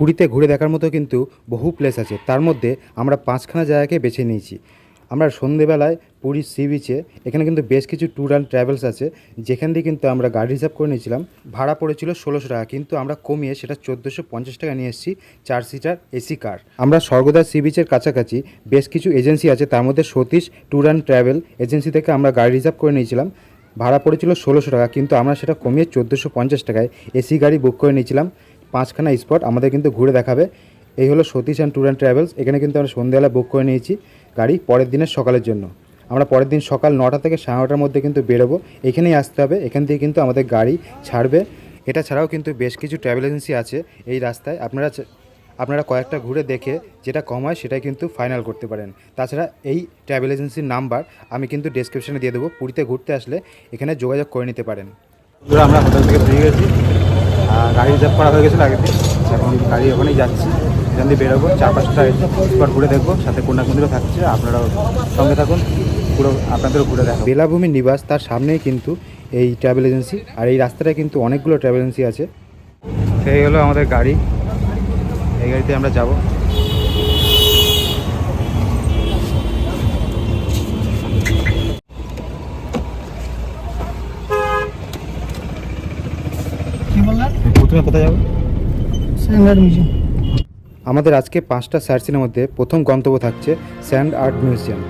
পুরীতে ঘুরে দেখার মতো কিন্তু বহু প্লেস আছে। তার মধ্যে আমরা পাঁচখানা জায়গাকে বেছে নিয়েছি। আমরা সন্ধেবেলায় পুরীর সি বিচে এখানে কিন্তু বেশ কিছু ট্যুর অ্যান্ড ট্রাভেলস আছে। যেখান দিয়ে কিন্তু আমরা গাড়ি রিজার্ভ করে নিয়েছিলাম। ভাড়া পড়েছিল ষোলোশো টাকা, কিন্তু আমরা কমিয়ে সেটা চোদ্দোশো পঞ্চাশ টাকা নিয়ে এসেছি চার সিটার এসি কার আমরা স্বর্গদা সি বিচের কাছাকাছি বেশ কিছু এজেন্সি আছে, তার মধ্যে Satish tour and travel agency থেকে আমরা গাড়ি রিজার্ভ করে নিয়েছিলাম। ভাড়া পড়েছিল ষোলোশো টাকা, কিন্তু আমরা সেটা কমিয়ে চোদ্দোশো পঞ্চাশ টাকায় এসি গাড়ি বুক করে নিয়েছিলাম। পাঁচখানা স্পট আমাদের কিন্তু ঘুরে দেখাবে। এই হলো Satish and tour and travels এখানে কিন্তু আমরা সন্ধ্যাবেলা বুক করে নিয়েছি গাড়ি পরের দিনের সকালের জন্য। আমরা পরের দিন সকাল নটা থেকে সাড়ে নটার মধ্যে কিন্তু বেরোবো। এখানেই আসতে হবে। এখান থেকে কিন্তু আমাদের গাড়ি ছাড়বে। এটা ছাড়াও কিন্তু বেশ কিছু ট্রাভেল এজেন্সি আছে এই রাস্তায়। আপনারা আপনারা কয়েকটা ঘুরে দেখে যেটা কম হয় সেটাই কিন্তু ফাইনাল করতে পারেন। তাছাড়া এই ট্রাভেল এজেন্সির নাম্বার আমি কিন্তু ডেসক্রিপশনে দিয়ে দেবো। পুরীতে ঘুরতে আসলে এখানে যোগাযোগ করে নিতে পারেন। আমরা হোটেল থেকে বেরিয়ে গেছি। গাড়ি রিজার্ভ করা হয়ে গেছিল আগে থেকে। এখন গাড়ি ওখানেই যাচ্ছি। এখান দিয়ে বেরোবো চার পাঁচটা স্পট ঘুরে দেখব সাথে কন্যা মন্দিরও থাকছে আপনারাও সঙ্গে থাকুন পুরো আপনাদেরও ঘুরে দেখা বেলাভূমি নিবাস তার সামনেই কিন্তু এই ট্রাভেল এজেন্সি আর এই রাস্তাটায় কিন্তু অনেকগুলো ট্রাভেল এজেন্সি আছে। সেই হলো আমাদের গাড়ি। এই গাড়িতে আমরা যাব। প্রথমে কোথায় যাব? Sand museum. আমাদের আজকে পাঁচটা সার্চিনের মধ্যে প্রথম গন্তব্য থাকছে স্যান্ড আর্ট মিউজিয়াম।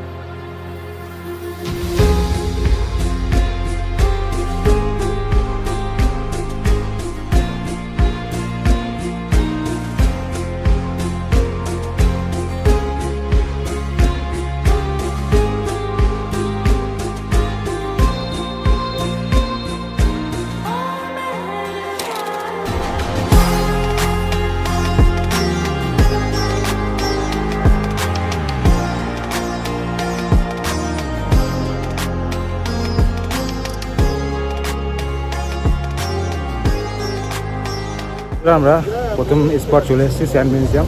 আমরা প্রথম স্পট চলে এসেছি স্যান্ড মিউজিয়াম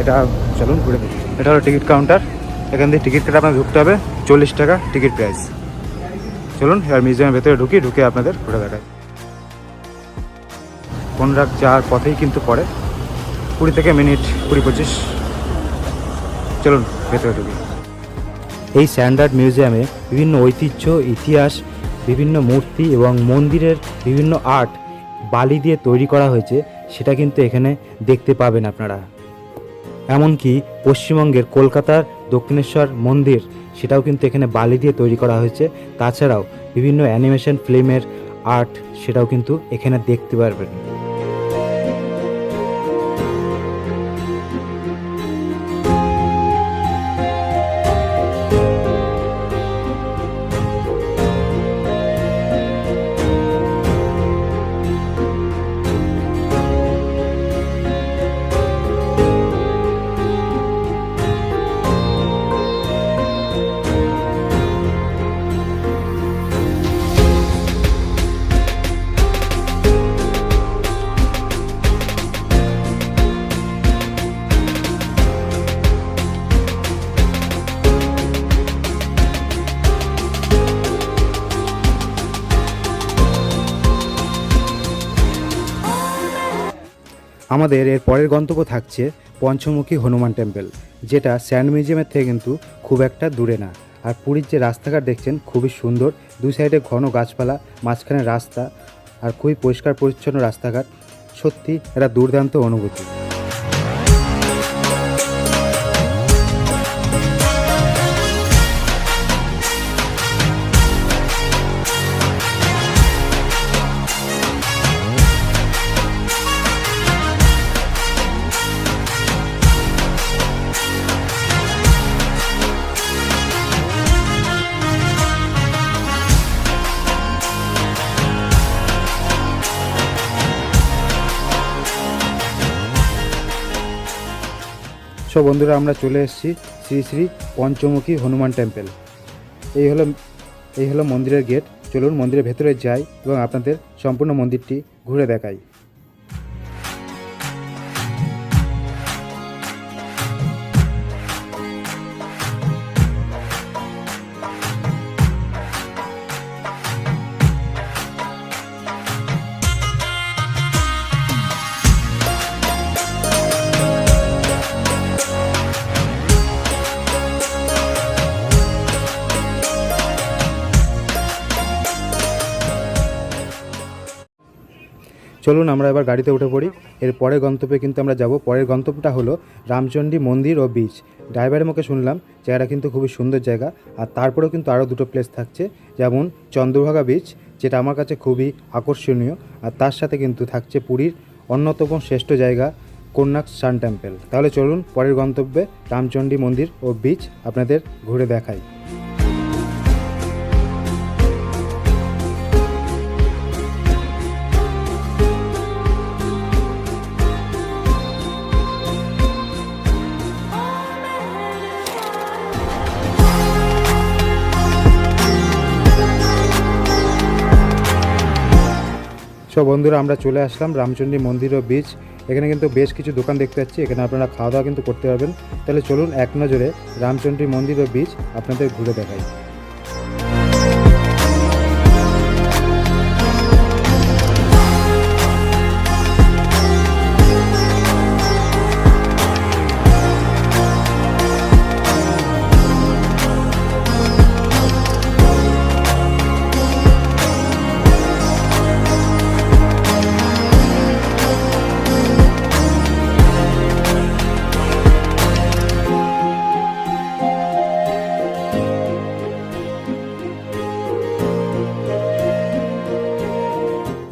এটা চলুন ঘুরে এটা হলো টিকিট কাউন্টার এখান থেকে টিকিট কেটে আপনার ঢুকতে হবে। চল্লিশ টাকা টিকিট প্রাইস চলুন এবার মিউজিয়ামের ভেতরে ঢুকি, ঢুকে আপনাদের ঘুরে দেখাই। কোনরাক যাওয়ার পথেই কিন্তু পড়ে। কুড়ি থেকে মিনিট, কুড়ি পঁচিশ। চলুন ভেতরে ঢুকি। এই স্যান্ড আর্ট মিউজিয়ামে বিভিন্ন ঐতিহ্য, ইতিহাস, বিভিন্ন মূর্তি এবং মন্দিরের বিভিন্ন আর্ট বালি দিয়ে তৈরি করা হয়েছে। সেটা কিন্তু এখানে দেখতে পাবেন আপনারা। এমনকি পশ্চিমবঙ্গের কলকাতার দক্ষিণেশ্বর মন্দির, সেটাও কিন্তু এখানে বালি দিয়ে তৈরি করা হয়েছে। তাছাড়াও বিভিন্ন অ্যানিমেশন ফিল্মের আর্ট, সেটাও কিন্তু এখানে দেখতে পারবেন। আমাদের এর পরের গন্তব্য থাকছে পঞ্চমুখী হনুমান টেম্পল, যেটা স্যান্ড মিউজিয়ামের থেকে কিন্তু খুব একটা দূরে না। আর পুরীর যে রাস্তাঘাট দেখছেন, খুবই সুন্দর। দুই সাইডে ঘন গাছপালা, মাঝখানে রাস্তা, আর খুবই পরিষ্কার পরিচ্ছন্ন রাস্তাঘাট। সত্যি একটা দুর্দান্ত অনুভূতি। সো বন্ধুরা, আমরা চলে এসেছি শ্রী শ্রী পঞ্চমুখী হনুমান টেম্পল এই হলো এই হলো মন্দিরের গেট চলুন মন্দিরের ভেতরে যাই এবং আপনাদের সম্পূর্ণ মন্দিরটি ঘুরে দেখাই। চলুন আমরা এবার গাড়িতে উঠে পড়ি। এর পরের গন্তব্যে কিন্তু আমরা যাব। পরের গন্তব্যটা হলো রামচণ্ডী মন্দির ও বিচ ড্রাইভারের মুখে শুনলাম জায়গাটা কিন্তু খুবই সুন্দর জায়গা। আর তারপরেও কিন্তু আরও দুটো প্লেস থাকছে, যেমন চন্দ্রভাগা বিচ যেটা আমার কাছে খুবই আকর্ষণীয়। আর তার সাথে কিন্তু থাকছে পুরীর অন্যতম শ্রেষ্ঠ জায়গা, কন্যাক সান টেম্পল। তাহলে চলুন পরের গন্তব্যে রামচণ্ডী মন্দির ও বিচ আপনাদের ঘুরে দেখাই। সো বন্ধুরা, আমরা চলে আসলাম রামচণ্ডী মন্দির ও বীচ এখানে কিন্তু বেশ কিছু দোকান দেখতে পাচ্ছি। এখানে আপনারা খাওয়া দাওয়া কিন্তু করতে পারবেন। তাহলে চলুন এক নজরে রামচণ্ডী মন্দির ও বীচ আপনাদের ঘুরে দেখাই।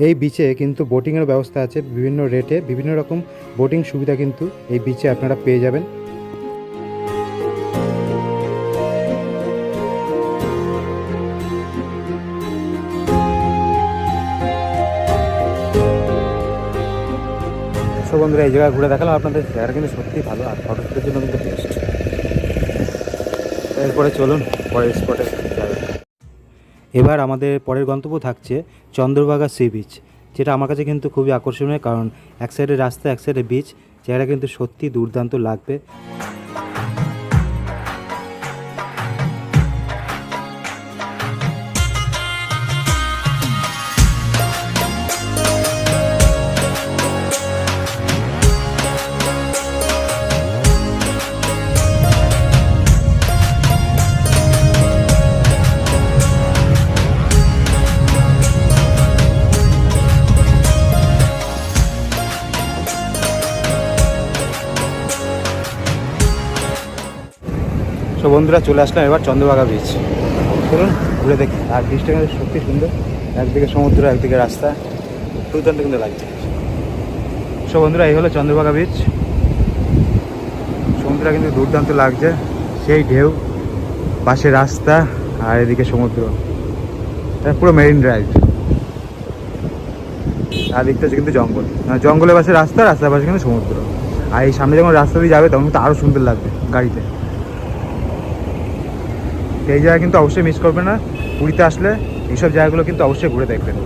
এই বিচে কিন্তু বোটিংয়ের ব্যবস্থা আছে বিভিন্ন রেটে বিভিন্ন রকম বোটিং সুবিধা কিন্তু এই বিচে আপনারা পেয়ে যাবেন। বন্ধুরা, এই জায়গায় ঘুরে দেখালাম আপনাদের। জায়গাটা কিন্তু সত্যিই ভালো, আর ফটো শুটের জন্য কিন্তু বেস্ট এরপরে চলুন, পরের স্পটে এবার আমাদের পরের গন্তব্য থাকছে চন্দ্রভাগা সি বিচ, যেটা আমার কাছে কিন্তু খুবই আকর্ষণীয় কারণ এক সাইডে রাস্তা, এক সাইডে বিচ জায়গাটা কিন্তু সত্যি দুর্দান্ত লাগবে। সো বন্ধুরা চলে আসলাম এবার চন্দ্রভাগা বিচ চলুন ঘুরে দেখি। আর বিচটা কিন্তু সত্যি সুন্দর। একদিকে সমুদ্র, একদিকে রাস্তা। দুর্দান্ত কিন্তু লাগছে সো বন্ধুরা, এই হলো চন্দ্রভাগা বিচ সমুদ্রটা কিন্তু দুর্দান্ত লাগছে। সেই ঢেউ, পাশে রাস্তা আর এদিকে সমুদ্র। পুরো মেরিন ড্রাইভ আর দিকটা হচ্ছে কিন্তু জঙ্গল। মানে জঙ্গলের পাশে রাস্তা, রাস্তার পাশে কিন্তু সমুদ্র। আর এই সামনে যখন রাস্তা দিয়ে যাবে, তখন তো আরও সুন্দর লাগবে গাড়িতে। এই জায়গা কিন্তু অবশ্যই মিস করবে না। পুরীতে আসলে এইসব জায়গাগুলো কিন্তু অবশ্যই ঘুরে দেখবেন।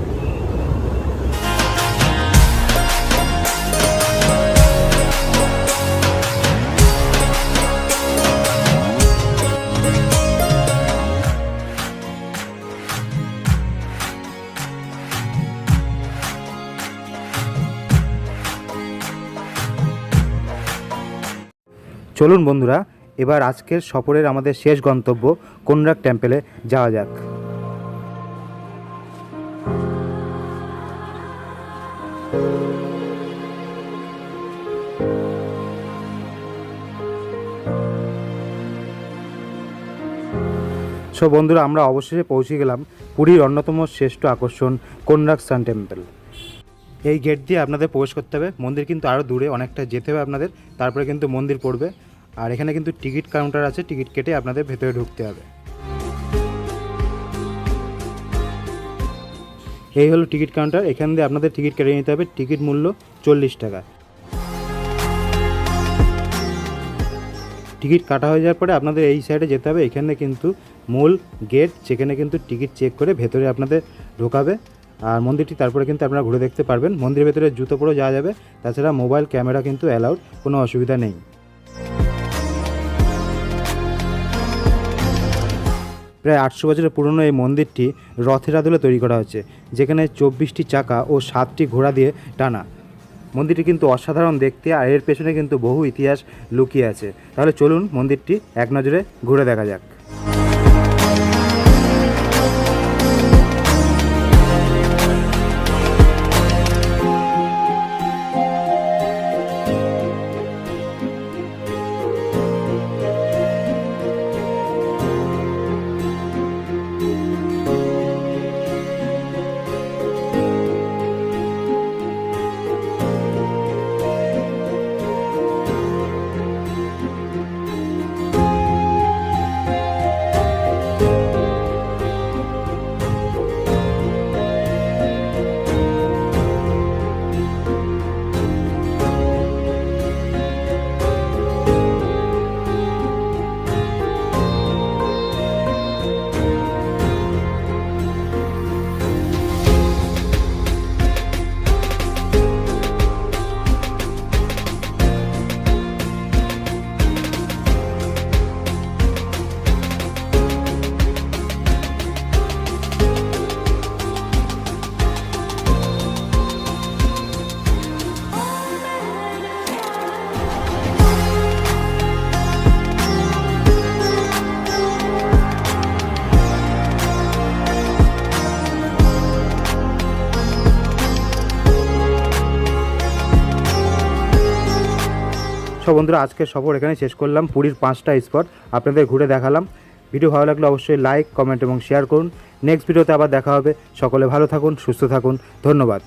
চলুন বন্ধুরা এবার আজকের সফরের আমাদের শেষ গন্তব্য কোনরাক টেম্পেলে যাওয়া যাক। সো বন্ধুরা, আমরা অবশেষে পৌঁছে গেলাম পুরীর অন্যতম শ্রেষ্ঠ আকর্ষণ কোনরাক সান টেম্পল। এই গেট দিয়ে আপনাদের প্রবেশ করতে হবে। মন্দির কিন্তু আরও দূরে, অনেকটা যেতে হবে আপনাদের। তারপরে কিন্তু মন্দির পড়বে। আর এখানে কিন্তু টিকিট কাউন্টার আছে, টিকিট কেটে আপনাদের ভেতরে ঢুকতে হবে। এই হলো টিকিট কাউন্টার, এখান দিয়ে আপনাদের টিকিট কেটে নিতে হবে, টিকিট মূল্য চল্লিশ টাকা। টিকিট কাটা হয়ে যাওয়ার পরে আপনাদের এই সাইডে যেতে হবে, এখানে কিন্তু মূল গেট, সেখানে কিন্তু টিকিট চেক করে ভেতরে আপনাদের ঢোকাবে। আর মন্দিরটি তারপরে কিন্তু আপনারা ঘুরে দেখতে পারবেন। মন্দিরের ভেতরে জুতো পরেও যাওয়া যাবে, তাছাড়া মোবাইল, ক্যামেরা কিন্তু অ্যালাউড, কোনো অসুবিধা নেই। প্রায় আটশো বছরের পুরনো এই মন্দিরটি রথের আদলে তৈরি করা হয়েছে, যেখানে চব্বিশটি চাকা ও সাতটি ঘোড়া দিয়ে টানা। মন্দিরটি কিন্তু অসাধারণ দেখতে, আর এর পেছনে কিন্তু বহু ইতিহাস লুকিয়ে আছে। তাহলে চলুন মন্দিরটি এক নজরে ঘুরে দেখা যাক। সব বন্ধুরা, আজকের সফর এখানে শেষ করলাম। পুরীর পাঁচটা স্পট আপনাদের ঘুরে দেখালাম। ভিডিও ভালো লাগলে অবশ্যই লাইক কমেন্ট এবং শেয়ার করুন। নেক্সট ভিডিওতে আবার দেখা হবে। সকলে ভালো থাকুন, সুস্থ থাকুন। ধন্যবাদ।